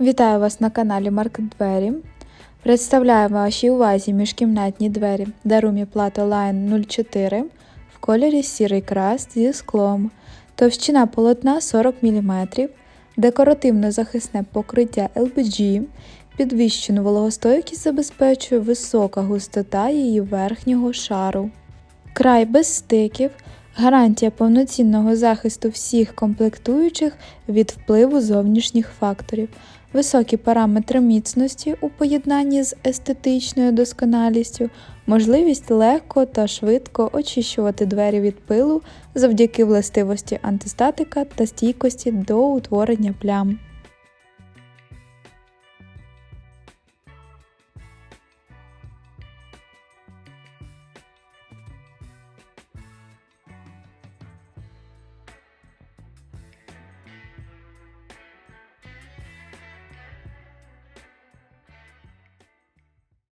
Вітаю вас на каналі Марк Двері. Представляю вашій увазі міжкімнатні двері. Darumi Plato Line 04 в кольорі сірий краст зі склом, товщина полотна 40 мм, декоративно-захисне покриття LBG, підвищену вологостойкість забезпечує висока густота її верхнього шару. Край без стиків, гарантія повноцінного захисту всіх комплектуючих від впливу зовнішніх факторів, високі параметри міцності у поєднанні з естетичною досконалістю, можливість легко та швидко очищувати двері від пилу завдяки властивості антистатика та стійкості до утворення плям.